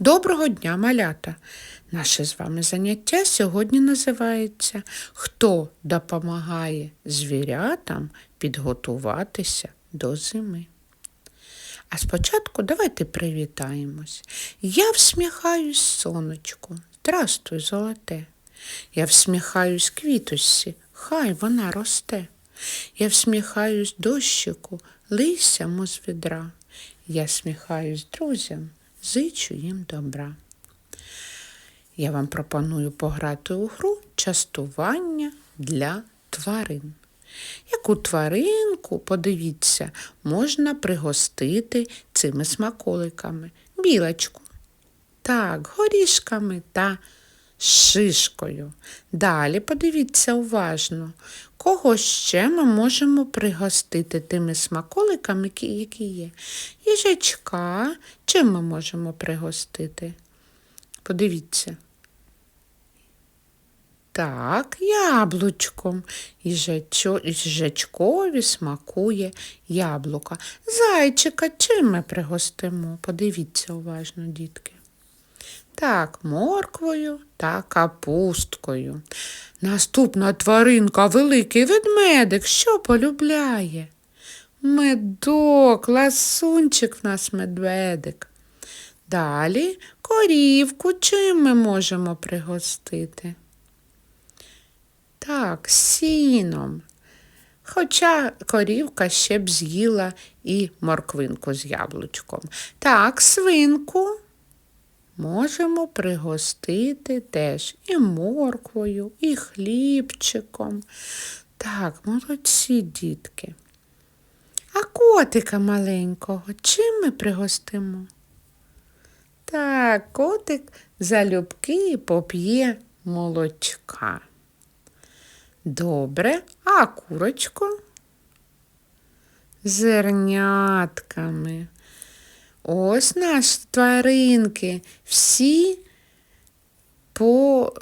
Доброго дня, малята! Наше з вами заняття сьогодні називається Хто допомагає звірятам підготуватися до зими? А спочатку давайте привітаємось. Я всміхаюсь сонечку, здрастуй, золоте. Я всміхаюсь квіточці, хай вона росте. Я всміхаюсь дощику, лисям з відра. Я сміхаюсь друзям, зичу їм добра. Я вам пропоную пограти у гру частування для тварин. Яку тваринку, подивіться, можна пригостити цими смаколиками? Білочку. Так, горішками та шишкою. Далі подивіться уважно, кого ще ми можемо пригостити тими смаколиками, які- є. Їжачка, чим ми можемо пригостити? Подивіться. Так, яблучком. Їжачкові смакує яблука. Зайчика чим ми пригостимо? Подивіться уважно, дітки. Так, морквою та капусткою. Наступна тваринка, великий ведмедик, що полюбляє? Медок, ласунчик в нас медведик. Далі корівку чим ми можемо пригостити? Так, сіном. Хоча корівка ще б з'їла і морквинку з яблучком. Так, свинку можемо пригостити теж і морквою, і хлібчиком. Так, молодці дітки. А котика маленького чим ми пригостимо? Так, котик залюбки поп'є молочка. Добре, а курочку? Зернятками. Ось наші тваринки. Всі по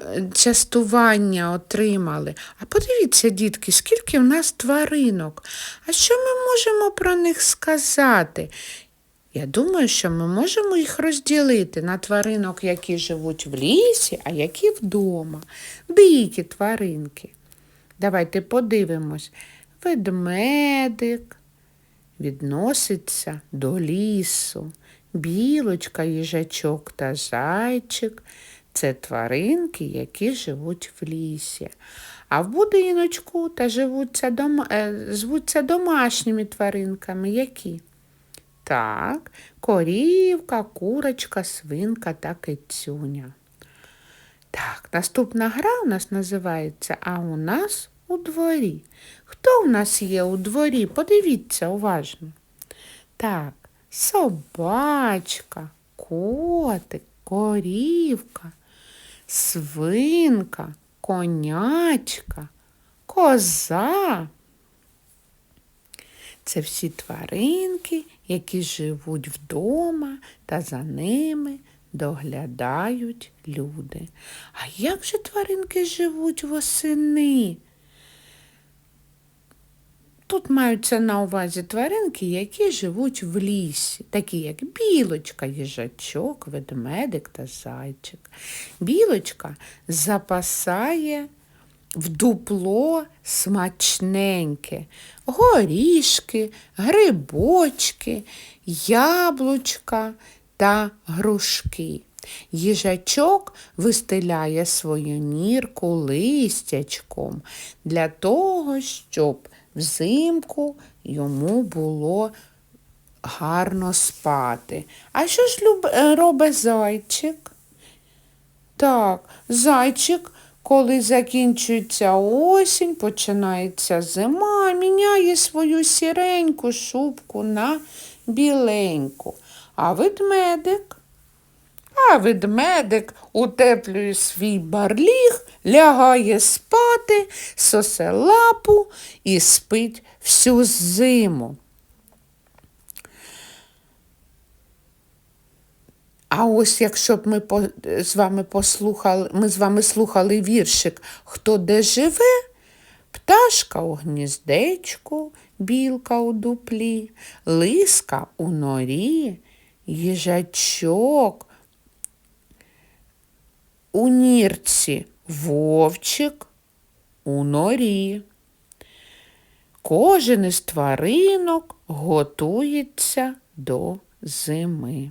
е, частування отримали. А подивіться, дітки, скільки в нас тваринок. А що ми можемо про них сказати? Я думаю, що ми можемо їх розділити на тваринок, які живуть в лісі, а які вдома. Дикі тваринки. Давайте подивимось. Ведмедик відноситься до лісу. Білочка, їжачок та зайчик це тваринки, які живуть в лісі. А в будиночку та живуться дома... е, звуться домашніми тваринками, які? Так, корівка, курочка, свинка та кицюня. Так, наступна гра у нас називається А у нас у дворі. Хто в нас є у дворі? Подивіться уважно. Так, собачка, котик, корівка, свинка, конячка, коза. Це всі тваринки, які живуть вдома та за ними доглядають люди. А як же тваринки живуть восени? Тут маються на увазі тваринки, які живуть в лісі, такі як білочка, їжачок, ведмедик та зайчик. Білочка запасає в дупло смачненьке, горішки, грибочки, яблучка та грушки. Їжачок вистеляє свою нірку листячком для того, щоб взимку йому було гарно спати. А що ж е, робить зайчик? Так, зайчик, коли закінчується осінь, починається зима, міняє свою сіреньку шубку на біленьку. А ведмедик? А ведмедик утеплює свій барліг, лягає спати, сосе лапу і спить всю зиму. А ось якщо б ми з вами послухали, ми з вами слухали віршик Хто де живе, пташка у гніздечку, білка у дуплі, лиска у норі, їжачок у нірці вовчик у норі. Кожен із тваринок готується до зими.